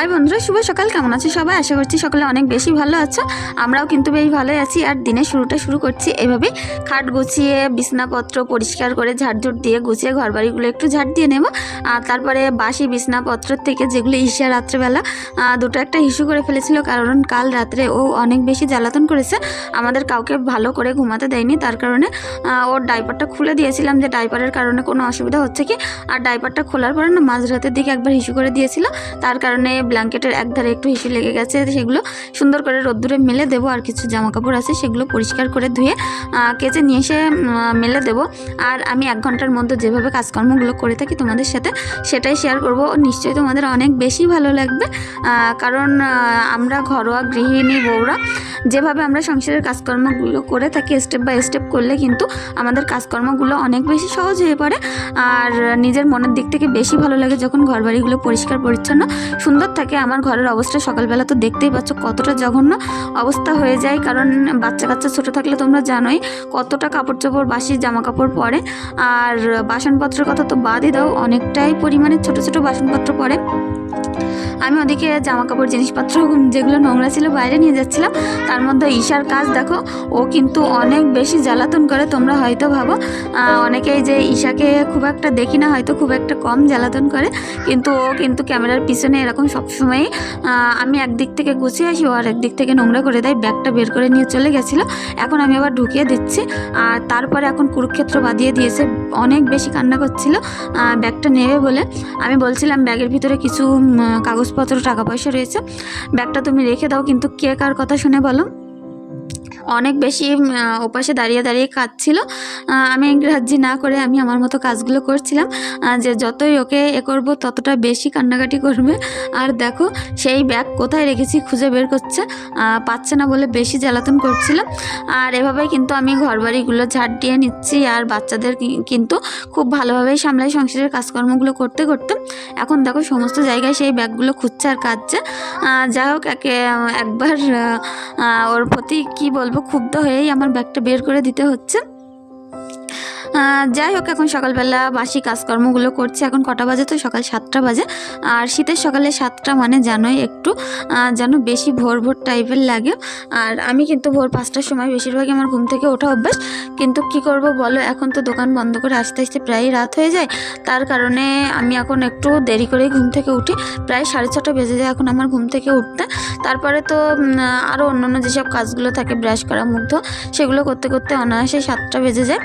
High বন্ধুরা, শুভ সকাল। কেমন আছো সবাই? আশা করছি সকলে অনেক বেশি ভালো আছো। আমরাও কিন্তু বেশ ভালোই আছি। আর দিনের শুরুটা শুরু করছি এভাবে। খাট গুছিয়ে, বিছনাপত্র পরিষ্কার করে, ঝাড়ঝুট দিয়ে গুছিয়ে ঘরবাড়িগুলো একটু ঝাড় দিয়ে নেব। আর তারপরে বাসি বিছনাপত্র থেকে যেগুলো ইসা রাত্রেবেলা দুটো একটা ইস্যু করে ফেলেছিল। কারণ কাল রাত্রে ও অনেক বেশি জ্বালাতন করেছে। আমাদের কাউকে ভালো করে ঘুমাতে দেয়নি। তার কারণে ওর ডাইপারটা খুলে দিয়েছিলাম যে ডাইপারের কারণে কোনো অসুবিধা হচ্ছে কি? আর ডাইপারটা খোলার পরে না, মাঝরাতের দিকে একবার হিসু করে দিয়েছিল। তার কারণে ব্ল্যাঙ্কেটের একধারে একটু হিসু লেগে গেছে, সেগুলো সুন্দর করে রোদ্দুরে মেলে দেবো, আর কিছু জামা কাপড় আছে সেগুলো পরিষ্কার করে ধুয়ে কেচে নিয়ে এসে মেলে দেবো। আর আমি এক ঘণ্টার মধ্যে যেভাবে কাজকর্মগুলো করে থাকি তোমাদের সাথে, সেটাই শেয়ার করব। নিশ্চয়ই তোমাদের অনেক বেশি ভালো লাগবে কারণ আমরা ঘরোয়া গৃহিণী বউরা, যেভাবে আমরা সংসারের কাজকর্মগুলো করে থাকি স্টেপ বাই স্টেপ করলে কিন্তু আমাদের কাজকর্মগুলো অনেক বেশি সহজ হয়ে পড়ে। আর নিজের মনের দিক থেকে বেশি ভালো লাগে যখন ঘরবাড়িগুলো পরিষ্কার পরিচ্ছন্ন, সুন্দর থাকে। আমার ঘরের অবস্থা সকালবেলা তো দেখতেই পাচ্ছ কতটা জঘন্য অবস্থা হয়ে যায়। কারণ বাচ্চা কাচ্চা ছোটো থাকলে তোমরা জানোই কতটা কাপড় চোপড় বাসি জামা কাপড় পরে। আর বাসনপত্রের কথা তো বাদই দাও, অনেকটাই পরিমাণে ছোট ছোট বাসনপত্র পরে। আমি ওদিকে জামা কাপড় জিনিসপত্র যেগুলো নোংরা ছিল বাইরে নিয়ে যাচ্ছিলাম। তার মধ্যে ঈশার কাজ দেখো ও কিন্তু অনেক বেশি জ্বালাতন করে তোমরা হয়তো ভাবো। অনেকেই যে ঈশাকে খুব একটা দেখি না হয়তো খুব একটা কম জ্বালাতন করে। কিন্তু ও কিন্তু ক্যামেরার পিছনে এরকম সবসময়ই আমি একদিক থেকে গুছিয়ে আসি ও আর একদিক থেকে নোংরা করে দেয় ব্যাগটা বের করে নিয়ে চলে গেছিল। এখন আমি আবার ঢুকিয়ে দিচ্ছি। আর তারপরে এখন কুরুক্ষেত্র বাঁধিয়ে দিয়েছে অনেক বেশি কান্না করছিল ব্যাগটা নেবে বলে। আমি বলছিলাম ব্যাগের ভিতরে কিছু উম, কাগজপত্র টাকা পয়সা রয়েছে। ব্যাগটা তুমি রেখে দাও কিন্তু কে কার কথা শুনে বলো? অনেক বেশি ওপাশে দাঁড়িয়ে দাঁড়িয়ে কাঁদছিল। আমি ইংরাজি না করে আমি আমার মতো কাজগুলো করছিলাম। যে যতই ওকে এ করব, ততটা বেশি কান্নাকাটি করবে। আর দেখো, সেই ব্যাগ কোথায় রেখেছি খুঁজে বের করছে পাচ্ছে না বলে বেশি জ্বালাতন করছিল আর এভাবেই কিন্তু আমি ঘরবাড়িগুলো ঝাড় দিয়ে নিচ্ছি। আর বাচ্চাদের কিন্তু খুব ভালোভাবেই সামলাই সংসারের কাজকর্মগুলো করতে করতে। এখন দেখো, সমস্ত জায়গায় সেই ব্যাগগুলো খুঁজছে আর কাঁদছে। যাই হোক, একে একবার ওর প্রতি কি বলব ক্ষুব্ধ হয়েই আমার ব্যাগটা বের করে দিতে হচ্ছে। যাই হোক, এখন সকালবেলা বাসি কাজকর্মগুলো করছি। এখন কটা বাজে তো? সকাল সাতটা বাজে। আর শীতের সকালে সাতটা মানে জানোই একটু যেন বেশি ভোর ভোর টাইপের লাগে। আর আমি কিন্তু ভোর পাঁচটার সময় বেশিরভাগই আমার ঘুম থেকে ওঠা অভ্যাস। কিন্তু কি করব বলো? এখন তো দোকান বন্ধ করে আসতে আসতে প্রায় রাত হয়ে যায়। তার কারণে আমি এখন একটু দেরি করেই ঘুম থেকে উঠি। প্রায় সাড়ে ছটা বেজে যায় এখন আমার ঘুম থেকে উঠতে। তারপরে তো আরও অন্যান্য যেসব কাজগুলো থাকে, ব্রাশ করা, মুগ্ধ, সেগুলো করতে করতে অনায়াসে সাতটা বেজে যায়।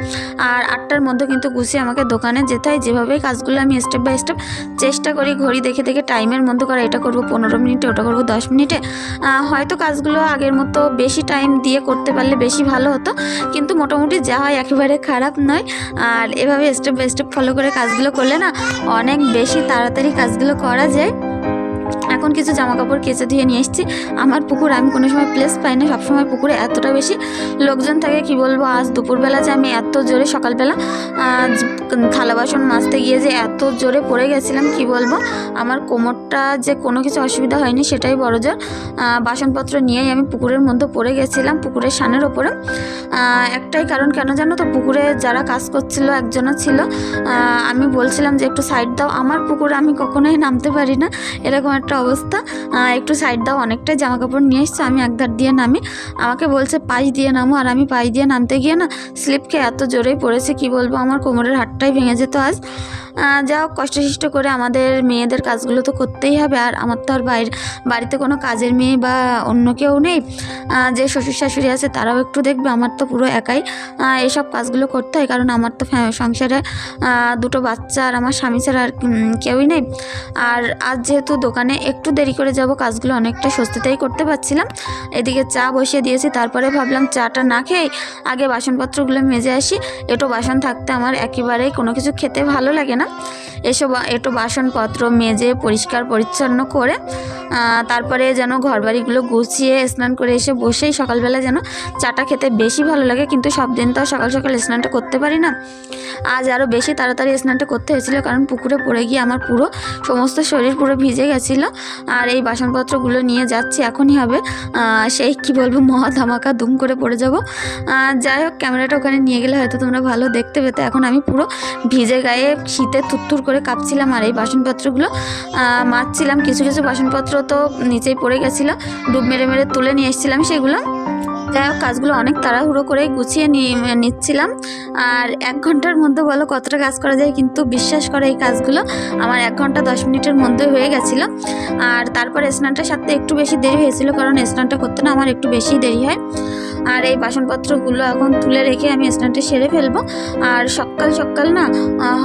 আর আটটার মধ্যে কিন্তু গুছিয়ে আমাকে দোকানে যেতে হয়। যেভাবে কাজগুলো আমি স্টেপ বাই স্টেপ চেষ্টা করি, ঘড়ি দেখে দেখে টাইমের মধ্যে করা এটা করব পনেরো মিনিটে, ওটা করব দশ মিনিটে। হয়তো কাজগুলো আগের মতো বেশি টাইম দিয়ে করতে পারলে বেশি ভালো হতো। কিন্তু মোটামুটি যা হয় একেবারে খারাপ নয়। আর এভাবে স্টেপ বাই স্টেপ ফলো করে কাজগুলো করলে না, অনেক বেশি তাড়াতাড়ি কাজগুলো করা যায়। এখন কিছু জামা কাপড় কেচে ধুয়ে নিয়ে এসেছি। আমার পুকুর আমি কোনো সময় প্লেস পাই না, সবসময় পুকুরে এতটা বেশি লোকজন থাকে, কি বলব, আজ দুপুরবেলা যে আমি এত জোরে সকালবেলা থালা বাসন মাজতে গিয়ে যে এত জোরে পড়ে গেছিলাম, কি বলব, আমার কোমরটা যে কোনো কিছু অসুবিধা হয়নি সেটাই বড় জোর। বাসনপত্র নিয়েই আমি পুকুরের মধ্যে পড়ে গেছিলাম, পুকুরের সানের ওপরে। একটাই কারণ, কেন জানো তো, পুকুরে যারা কাজ করছিল, একজনও ছিল। আমি বলছিলাম যে একটু সাইড দাও, আমার পুকুরে আমি কখনোই নামতে পারি না, এরকম একটা অবস্থা। একটু সাইড দাও, অনেকটাই জামা কাপড় নিয়ে এসছে, আমি একধার দিয়ে নামি। আমাকে বলছে, পাশ দিয়ে নামো, আর আমি পাশ দিয়ে নামতে গিয়ে না স্লিপকে এত জোরেই পড়েছে, কি বলব? আমার কোমরের হাটটাই ভেঙে যেত আজ। যা হোক কষ্টসিষ্ট করে আমাদের মেয়েদের কাজগুলো তো করতেই হবে। আর আমার তো আর বাইরে বাড়িতে কোনো কাজের মেয়ে বা অন্য কেউ নেই। যে শ্বশুর শাশুড়ি আছে তারাও একটু দেখবে। আমার তো পুরো একাই। এসব কাজগুলো করতে হয়। কারণ আমার তো সংসারে দুটো বাচ্চা আর আমার স্বামী ছাড়া আর কেউই নেই। আর আজ যেহেতু দোকানে একটু দেরি করে যাব, কাজগুলো অনেকটা স্বস্তিতেই করতে পারছিলাম। এদিকে চা বসিয়ে দিয়েছি। তারপরে ভাবলাম চাটা না খেয়ে আগে বাসনপত্রগুলো মেজে আসি। এটো বাসন থাকতে আমার একেবারেই কোনো কিছু খেতে ভালো লাগে না। এসব একটু বাসনপত্র মেজে, পরিষ্কার, পরিচ্ছন্ন করে তারপরে যেন ঘরবাড়িগুলো গুছিয়ে, স্নান করে এসে বসেই সকালবেলা যেন চাটা খেতে বেশি ভালো লাগে, কিন্তু সব দিন তো সকাল সকাল স্নানটা করতে পারি না। আজ আরও বেশি তাড়াতাড়ি স্নানটা করতে হয়েছিল, কারণ পুকুরে পড়ে গিয়ে আমার পুরো সমস্ত শরীর পুরো ভিজে গেছিল, আর এই বাসনপত্রগুলো নিয়ে যাচ্ছি এখনই হবে। সেই, কি বলব মহা ধামাকা দুম করে পড়ে যাব। যাই হোক, ক্যামেরাটা ওখানে নিয়ে গেলে হয়তো তোমরা ভালো দেখতে পেতে। এখন আমি পুরো ভিজে গায়ে শীতে থুত্তুর করে কাঁপছিলাম আর এই বাসনপত্রগুলো আহ, মাজছিলাম। কিছু কিছু বাসনপত্র তো নিচেই পড়ে গেছিল। ডুব মেরে মেরে তুলে নিয়ে এসেছিলাম সেগুলো। যাই হোক কাজগুলো অনেক তাড়াহুড়ো করে গুছিয়ে নিয়ে নিচ্ছিলাম। আর এক ঘণ্টার মধ্যে বলো কতটা কাজ করা যায় কিন্তু বিশ্বাস করে এই কাজগুলো আমার এক ঘণ্টা দশ মিনিটের মধ্যে হয়ে গেছিল। আর তারপরে স্নানটা সারতে একটু বেশি দেরি হয়েছিল কারণ স্নানটা করতে না আমার একটু বেশি দেরি হয়। আর এই বাসনপত্রগুলো এখন তুলে রেখে আমি স্নানটি সেরে ফেলব। আর সকাল সকাল না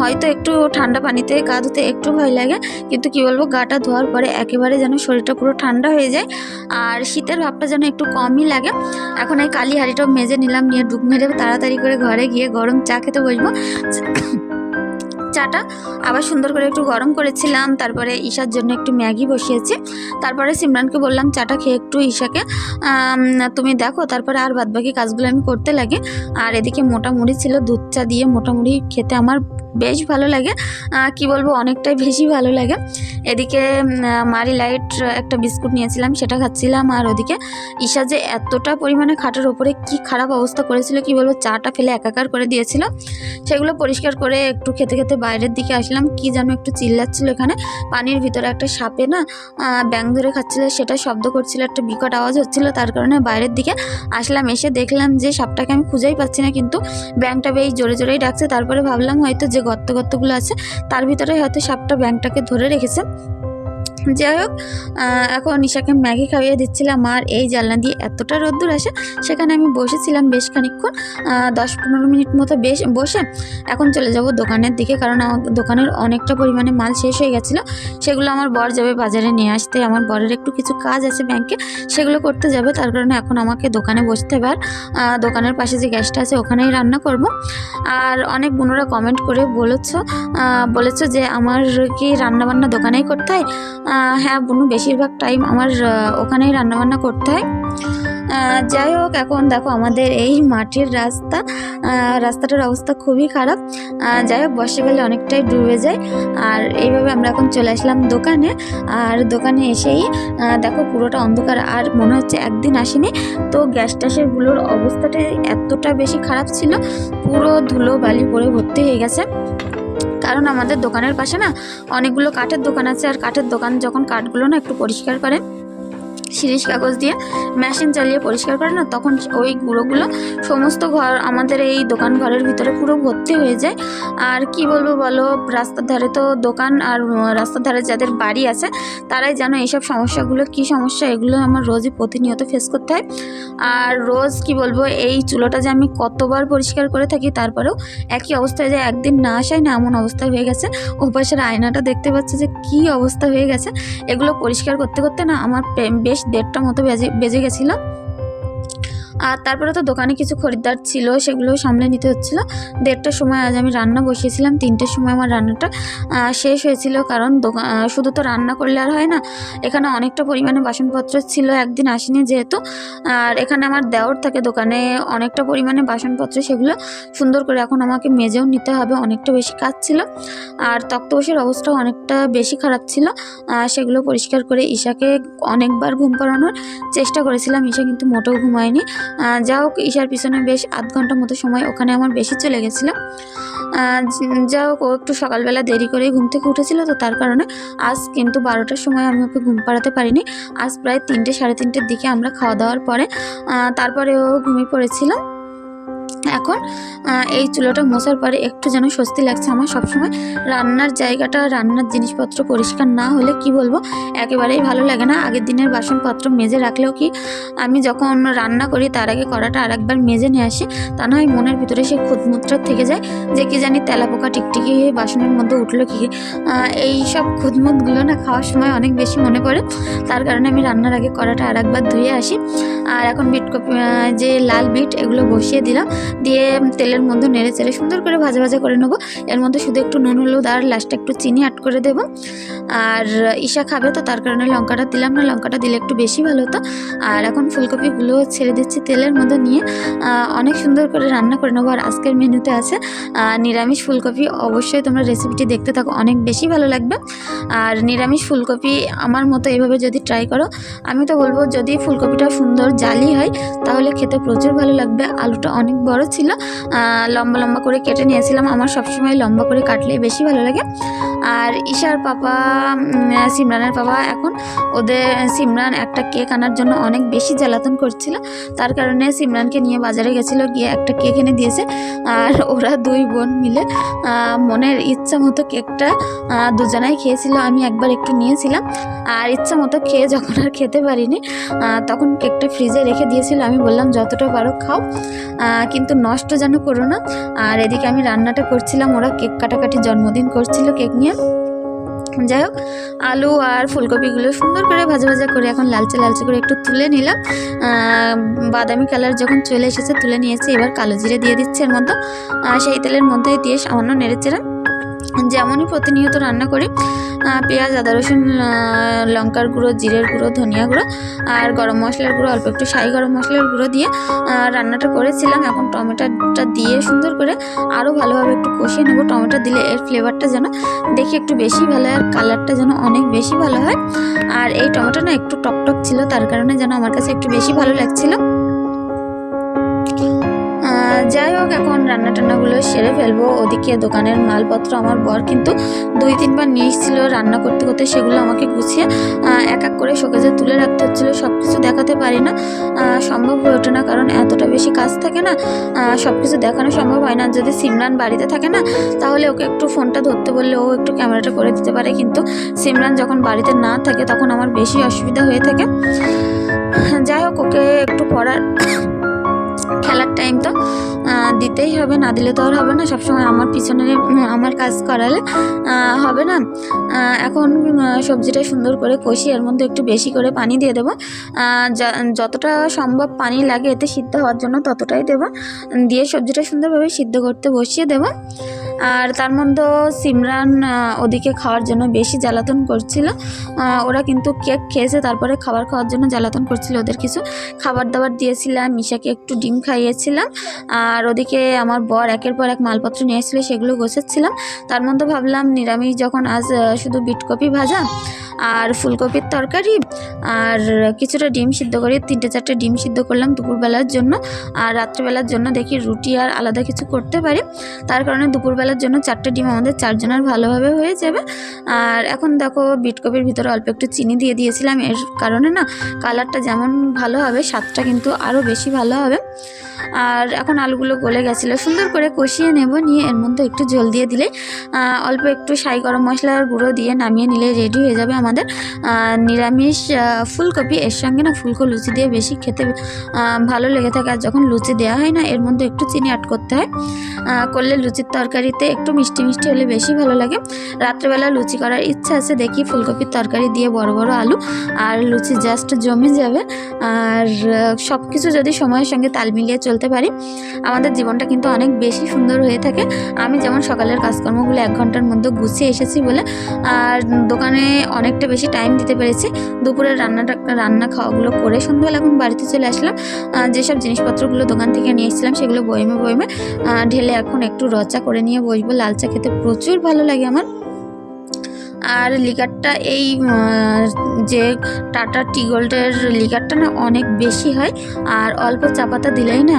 হয়তো একটু ঠান্ডা পানিতে গা ধুতে একটু ভয় লাগে, কিন্তু কি বলব, গাটা ধোয়ার পরে একেবারে যেন শরীরটা পুরো ঠান্ডা হয়ে যায়। আর শীতের ভাবটা যেন একটু কমই লাগে। এখন এই কালি হাঁড়িটাও মেজে নিলাম, নিয়ে ডুব মেরে তাড়াতাড়ি করে ঘরে গিয়ে গরম চা খেতে বসবো। চাটা আবার সুন্দর করে একটু গরম করেছিলাম, তারপরে ঈশার জন্য একটু ম্যাগি বসিয়েছি। তারপরে সিমরানকে বললাম, চাটা খেয়ে একটু ঈশাকে তুমি দেখো, তারপরে আর বাদবাকি কাজগুলো আমি করতে লাগে। আর এদিকে মোটা মুড়ি ছিল দুধ চা দিয়ে মোটা মুড়ি খেতে আমার বেশ ভালো লাগে। কি বলব, অনেকটাই বেশি ভালো লাগে। এদিকে মারি লাইট একটা বিস্কুট নিয়েছিলাম, সেটা খাচ্ছিলাম। আর ওদিকে ঈশা যে এতটা পরিমাণে খাটের ওপরে কি খারাপ অবস্থা করেছিল, কি বলব, চাটা ফেলে একাকার করে দিয়েছিল। সেগুলো পরিষ্কার করে একটু খেতে খেতে বাইরের দিকে আসলাম, কি যেন একটু চিল্লাচ্ছিল এখানে। পানির ভিতরে একটা সাপে না ব্যাং ধরে খাচ্ছিল, সেটা শব্দ করছিল, একটা বিকট আওয়াজ হচ্ছিল, তার কারণে বাইরের দিকে আসলাম। এসে দেখলাম যে সাপটাকে আমি খুঁজেই পাচ্ছি না, কিন্তু ব্যাংটা বেশ জোরে জোরেই ডাকছে। তারপরে ভাবলাম হয়তো যে গর্ত গর্তগুলো আছে, তার ভিতরে হয়তো সাপটা ব্যাংটাকে ধরে রেখেছে। যাই হোক এখন নিশাকে ম্যাগি খাইয়ে দিচ্ছিলাম আর এই জানলা দিয়ে এতটা রোদ্দুর আসে সেখানে আমি বসেছিলাম বেশ খানিকক্ষণ আহ, দশ পনেরো মিনিট মতো বেশ বসে। এখন চলে যাব দোকানের দিকে কারণ আমার দোকানের অনেকটা পরিমাণে মাল শেষ হয়ে গেছিল। সেগুলো আমার বর যাবে বাজারে নিয়ে আসতে আমার বরের একটু কিছু কাজ আছে ব্যাংকে সেগুলো করতে যাবে। তার কারণে এখন আমাকে দোকানে বসতে হবে। আর দোকানের পাশে যে গ্যাসটা আছে ওখানেই রান্না করব। আর অনেক বোনরা কমেন্ট করে বলেছ বলেছ যে আমার কি রান্নাবান্না দোকানেই করতে হয়? হ্যাঁ বোনু, বেশিরভাগ টাইম আমার ওখানেই রান্নাবান্না করতে হয়। যাই হোক, এখন দেখো আমাদের এই মাটির রাস্তা। রাস্তাটার অবস্থা খুবই খারাপ। যাই হোক বর্ষাকালে অনেকটাই ডুবে যায়। আর এইভাবে আমরা এখন চলে আসলাম দোকানে। আর দোকানে এসেই দেখো পুরোটা অন্ধকার আর মনে হচ্ছে একদিন আসেনি। তো গ্যাস ট্যাসেরগুলোর অবস্থাটা এতটা বেশি খারাপ ছিল, পুরো ধুলো বালি পরে ভর্তি হয়ে গেছে। কারণ আমাদের দোকানের পাশে না অনেকগুলো কাঠের দোকান আছে, আর কাঠের দোকান যখন কাঠগুলো না একটু পরিষ্কার করে শিরিষ কাগজ দিয়ে মেশিন চালিয়ে পরিষ্কার করে না, তখন ওই গুঁড়োগুলো সমস্ত ঘর, আমাদের এই দোকান ঘরের ভিতরে পুরো ভর্তি হয়ে যায়। আর কি বলব বলো, রাস্তার ধারে তো দোকান আর রাস্তার ধারে যাদের বাড়ি আছে, তারাই জানো এইসব সমস্যাগুলো, কি সমস্যা, এগুলো আমার রোজই প্রতিনিয়ত ফেস করতে হয়। আর রোজ কি বলব, এই চুলোটা যে আমি কতবার পরিষ্কার করে থাকি, তারপরেও একই অবস্থায় যে একদিন না আসায় না এমন অবস্থা হয়ে গেছে। ওপাশের আয়নাটা দেখতে পাচ্ছে যে কি অবস্থা হয়ে গেছে। এগুলো পরিষ্কার করতে করতে না আমার বেশ দেড়টা মতো বেজে বেজে গেছিল। আর তারপরে তো দোকানে কিছু খরিদ্দার ছিল সেগুলো সামলে নিতে হচ্ছিল। দেড়টার সময় আজ আমি রান্না বসিয়েছিলাম, তিনটের সময় আমার রান্নাটা শেষ হয়েছিল কারণ দোকান শুধু তো রান্না করলে আর হয় না, এখানে অনেকটা পরিমাণে বাসনপত্র ছিল, একদিন আসেনি যেহেতু। আর এখানে আমার দেওর থাকে দোকানে, অনেকটা পরিমাণে বাসনপত্র সেগুলো সুন্দর করে এখন আমাকে মেজেও নিতে হবে, অনেকটা বেশি কাজ ছিল। আর তক্তবসের অবস্থাও অনেকটা বেশি খারাপ ছিল সেগুলো পরিষ্কার করে ঈশাকে অনেকবার ঘুম পাড়ানোর চেষ্টা করেছিলাম, ঈশা কিন্তু মোটেও ঘুমায়নি। যা হোক, ঈশার পিছনে বেশ আধ ঘণ্টা মতো সময় ওখানে আমার বেশি চলে গেছিল। যা হোক, ও একটু সকালবেলা দেরি করে ঘুম থেকে উঠেছিল, তো তার কারণে আজ কিন্তু বারোটার সময় আমি ওকে ঘুম পাড়াতে পারিনি। আজ প্রায় তিনটে, সাড়ে তিনটের দিকে আমরা খাওয়া দাওয়ার পরে তারপরে ও ঘুমিয়ে পড়েছিল। এখন এই চুলোটা মোছার পরে একটু যেন স্বস্তি লাগছে আমার সবসময়। রান্নার জায়গাটা, রান্নার জিনিসপত্র পরিষ্কার না হলে কি বলব? একেবারেই ভালো লাগে না। আগের দিনের বাসনপত্র মেজে রাখলেও কি আমি যখন রান্না করি, তার আগে কড়াটা আর একবার মেজে নিয়ে আসি, তা নয় মনের ভিতরে সেই খুদমুত্র থেকে যায় যে কি জানি তেলাপোকা টিকটিকি হয়ে বাসনের মধ্যে উঠল কি। এই সব খুদমুতগুলো না খাওয়ার সময় অনেক বেশি মনে পড়ে। তার কারণে আমি রান্নার আগে কড়াটা আর একবার ধুয়ে আসি। আর এখন বিট যে লাল বিট, এগুলো বসিয়ে দিলাম। দিয়ে তেলের মধ্যে নেড়ে চেড়ে সুন্দর করে ভাজা ভাজা করে নেব। এর মধ্যে শুধু একটু নুন, হলুদ আর লাস্টে একটু চিনি অ্যাড করে দেবো। আর ঈশা খাবে তো তার কারণে লঙ্কাটা দিলাম না, লঙ্কাটা দিলে একটু বেশি ভালো হতো। আর এখন ফুলকপিগুলো ছেড়ে দিচ্ছি তেলের মধ্যে নিয়ে। অনেক সুন্দর করে রান্না করে নেব। আর আজকের মেনুতে আছে নিরামিষ ফুলকপি। অবশ্যই তোমরা রেসিপিটি দেখতে থাকো, অনেক বেশি ভালো লাগবে। আর নিরামিষ ফুলকপি আমার মতো এভাবে যদি ট্রাই করো, আমি তো বলব যদি ফুলকপিটা সুন্দর জালি হয়, তাহলে খেতে প্রচুর ভালো লাগবে। আলুটা অনেক বড় ছিল লম্বা লম্বা করে কেটে নিয়েছিলাম। আমার সবসময় লম্বা করে কাটলে বেশি ভালো লাগে। আর ঈশার পাপা সিমরানের পাপা এখন ওদের সিমরান একটা কেক আনার জন্য অনেক বেশি জ্বালাতন করছিল। তার কারণে সিমরানকে নিয়ে বাজারে গেছিল গিয়ে একটা কেক এনে দিয়েছে। আর ওরা দুই বোন মিলে মনের ইচ্ছা মতো কেকটা দুজনাই খেয়েছিল। আমি একবার একটু নিয়েছিলাম। আর ইচ্ছা মতো খেয়ে যখন আর খেতে পারিনি তখন কেকটা ফ্রিজে রেখে দিয়েছিল। আমি বললাম যতটা পারো খাও। আহ, কিন্তু নষ্ট যেন করো না। আর এদিকে আমি রান্নাটা করছিলাম, ওরা কেক কাটাকাটি জন্মদিন করছিল কেক নিয়ে। যাই হোক, আলু আর ফুলকপিগুলো সুন্দর করে ভাজা ভাজা করে এখন লালচে লালচে করে একটু তুলে নিলাম। বাদামি কালার যখন চলে এসেছে তুলে নিয়েছি, এবার কালো জিরে দিয়ে দিচ্ছে এর মতো সেই তেলের মধ্যে দিয়ে সামান্য নেড়েচেড়ে যেমনই প্রতিনিয়ত রান্না করি পেঁয়াজ, আদা, রসুন লঙ্কার গুঁড়ো, জিরের গুঁড়ো, ধনিয়া গুঁড়ো আর গরম মশলার গুঁড়ো, অল্প একটু শাহি গরম মশলার গুঁড়ো দিয়ে রান্নাটা করেছিলাম। এখন টমেটোটা দিয়ে সুন্দর করে আরও ভালোভাবে একটু কষিয়ে নেব। টমেটো দিলে এর ফ্লেভারটা যেন দেখি একটু বেশি ভালো হয় আর কালারটা যেন অনেক বেশি ভালো হয়। আর এই টমেটো না একটু টকটক ছিল, তার কারণে যেন আমার কাছে একটু বেশি ভালো লাগছিল। যাই হোক, এখন রান্না টান্নাগুলো সেরে ফেলব। ওদিকে দোকানের মালপত্র আমার বর কিন্তু দুই তিনবার নিয়ে এসেছিল রান্না করতে করতে, সেগুলো আমাকে গুছিয়ে এক এক করে শোকেজে তুলে রাখতে হচ্ছিল। সব কিছু দেখাতে পারি না। সম্ভব হয়ে ওঠে না, কারণ এতটা বেশি কাজ থাকে না। সব কিছু দেখানো সম্ভব হয় না। যদি সিমরান বাড়িতে থাকে না, তাহলে ওকে একটু ফোনটা ধরতে বললে ও একটু ক্যামেরাটা করে দিতে পারে। কিন্তু সিমরান যখন বাড়িতে না থাকে, তখন আমার বেশি অসুবিধা হয়ে থাকে। যাই হোক, ওকে একটু পড়ার খেলার টাইম তো দিতেই হবে, না দিলে তো আর হবে না। সবসময় আমার পিছনে আমার কাজ করালে হবে না। এখন সবজিটা সুন্দর করে কষি, এর মধ্যে একটু বেশি করে পানি দিয়ে দেবো। যতটা সম্ভব পানি লাগে এতে সিদ্ধ হওয়ার জন্য ততটাই দেবো। দিয়ে সবজিটা সুন্দরভাবে সিদ্ধ করতে বসিয়ে দেবো। আর তার মধ্যে সিমরান ওদিকে খাওয়ার জন্য বেশি জ্বালাতন করছিল। ওরা কিন্তু কেক খেয়েছে, তারপরে খাবার খাওয়ার জন্য জ্বালাতন করছিল ওদের কিছু। খাবার দাবার দিয়েছিলাম মিশাকে একটু ডিম খাইয়েছিলাম। আর ওদিকে আমার বর একের পর এক মালপত্র নিয়ে এসেছিল, সেগুলো গোছাচ্ছিলাম। তার মধ্যে ভাবলাম, নিরামিষ যখন আজ শুধু বিটকপি ভাজা আর ফুলকপির তরকারি আর কিছুটা ডিম সিদ্ধ করে, তিনটে চারটে ডিম সিদ্ধ করলাম দুপুরবেলার জন্য। আর রাত্রেবেলার জন্য দেখি রুটি আর আলাদা কিছু করতে পারি। তার কারণে দুপুরবেলার জন্য চারটে ডিম আমাদের চারজনের ভালোভাবে হয়ে যাবে। আর এখন দেখো বিটকপির ভিতরে অল্প একটু চিনি দিয়ে দিয়েছিলাম। এর কারণে না কালারটা যেমন ভালো হবে, স্বাদটা কিন্তু আরও বেশি ভালো হবে। আর এখন আলুগুলো গলে গেছিল। সুন্দর করে কষিয়ে নেব, নিয়ে এর মধ্যে একটু জল দিয়ে দিলে অল্প একটু সাই গরম মশলার গুঁড়ো দিয়ে নামিয়ে নিলে রেডি হয়ে যাবে আমাদের নিরামিষ ফুলকপি, এর সঙ্গে না ফুলকো লুচি দিয়ে বেশি খেতে ভালো লেগে থাকে। আর যখন লুচি দেওয়া হয় না, এর মধ্যে একটু চিনি অ্যাড করতে হয়। করলে লুচির তরকারিতে একটু মিষ্টি মিষ্টি হলে বেশি ভালো লাগে। রাত্রেবেলা লুচি করার ইচ্ছা আছে, দেখি ফুলকপির তরকারি দিয়ে বড় বড় আলু আর লুচি জাস্ট জমে যাবে। আর সব কিছু যদি সময়ের সঙ্গে তাল মিলিয়ে চলতে পারি, আমাদের জীবনটা কিন্তু অনেক বেশি সুন্দর হয়ে থাকে। আমি যেমন সকালের কাজকর্মগুলো এক ঘণ্টার মধ্যে গুছিয়ে এসেছি বলে, আর দোকানে অনেকটা বেশি টাইম দিতে পেরেছি। দুপুরের রান্নাটা রান্না খাওয়াগুলো করে সন্ধ্যাবেলা এখন বাড়িতে চলে আসলাম। যেসব জিনিসপত্রগুলো দোকান থেকে নিয়ে এসেছিলাম সেগুলো বয়মে বয়মে ঢেলে এখন একটু রচা করে নিয়ে বসবো। লাল চা খেতে প্রচুর ভালো লাগে আমার। আর লিকারটা এই যে টাটা টি গোল্ডের লিকারটা না অনেক বেশি হয়, আর অল্প চা পাতা দিলেই না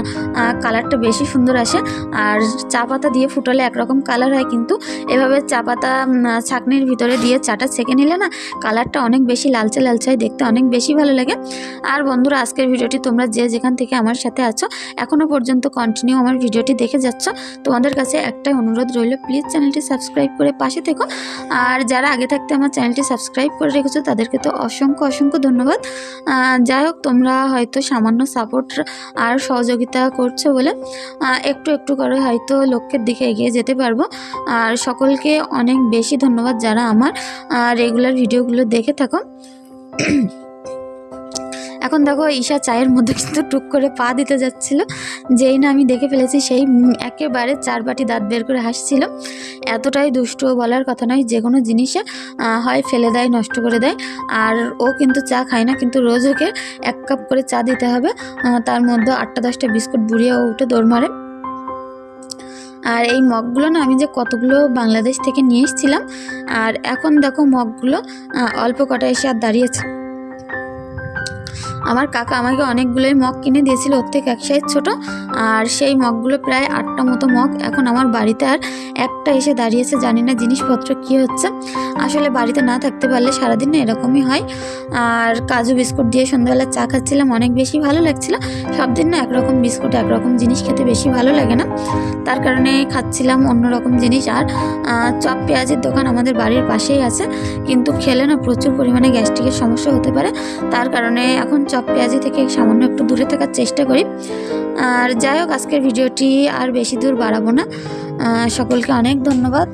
কালারটা বেশি সুন্দর আসে। আর চা পাতা দিয়ে ফুটালে একরকম কালার হয় কিন্তু এভাবে চা পাতা ছাঁকনির ভিতরে দিয়ে চাটা ছেঁকে নিলে না কালারটা অনেক বেশি লালচে লালচে দেখতে অনেক বেশি ভালো লাগে। আর বন্ধুরা, আজকের ভিডিওটি তোমরা যে যেখান থেকে আমার সাথে আছো এখনও পর্যন্ত কন্টিনিউ আমার ভিডিওটি দেখে যাচ্ছ, তোমাদের কাছে একটাই অনুরোধ রইল প্লিজ চ্যানেলটি সাবস্ক্রাইব করে পাশে থেকো। আর যারা আগে থাকতে আমার চ্যানেলটি সাবস্ক্রাইব করে রেখেছো, তাদেরকে তো অসংখ্য অসংখ্য ধন্যবাদ। যাই হোক, তোমরা হয়তো সামান্য সাপোর্ট আর সহযোগিতা করছ বলে একটু একটু করে হয়তো লক্ষ্যের দিকে এগিয়ে যেতে পারব। আর সকলকে অনেক বেশি ধন্যবাদ যারা আমার রেগুলার ভিডিওগুলো দেখে থাকো। এখন দেখো ঈশা চায়ের মধ্যে কিন্তু টুক করে পা দিতে যাচ্ছিল। যেই না আমি দেখে ফেলেছি সেই একেবারে চার বাটি দাঁত বের করে হাসছিল। এতটাই দুষ্টু বলার কথা নয়, যে কোনো জিনিসে হয় ফেলে দেয়, নষ্ট করে দেয়। আর ও কিন্তু চা খায় না, কিন্তু রোজ ওকে এক কাপ করে চা দিতে হবে। তার মধ্যে আটটা দশটা বিস্কুট বুড়িয়ে ও উঠে দৌড় মারে। আর এই মগগুলো না আমি যে কতগুলো বাংলাদেশ থেকে নিয়ে এসেছিলাম, আর এখন দেখো মগগুলো অল্প কটা এসে আর দাঁড়িয়েছে। আমার কাকা আমাকে অনেকগুলোই মগ কিনে দিয়েছিল ওর থেকে এক সাইজ ছোটো, আর সেই মগগুলো প্রায় আটটা মতো মগ এখন আমার বাড়িতে আর একটা এসে দাঁড়িয়েছে, জানি না জিনিসপত্র কী হচ্ছে। আসলে বাড়িতে না থাকতে পারলে সারাদিন এরকমই হয়। আর কাজু বিস্কুট দিয়ে সন্ধ্যাবেলা চা খাচ্ছিলাম, অনেক বেশি ভালো লাগছিল। সব দিন না একরকম বিস্কুট, একরকম জিনিস খেতে বেশি ভালো লাগে না। তার কারণে খাচ্ছিলাম অন্য রকম জিনিস। আর চপ পেঁয়াজের দোকান আমাদের বাড়ির পাশেই আছে, কিন্তু খেলে না প্রচুর পরিমাণে গ্যাস্ট্রিকের সমস্যা হতে পারে। তার কারণে এখন চপ পেঁয়াজি থেকে সামান্য একটু দূরে থাকার চেষ্টা করি। আর যাই হোক, আজকের ভিডিওটি আর বেশি দূর বাড়াবো না। সকলকে অনেক ধন্যবাদ।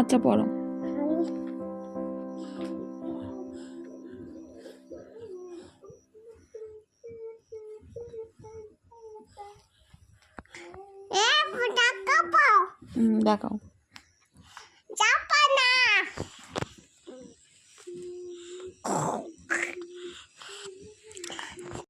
আচ্ছা পড়ো।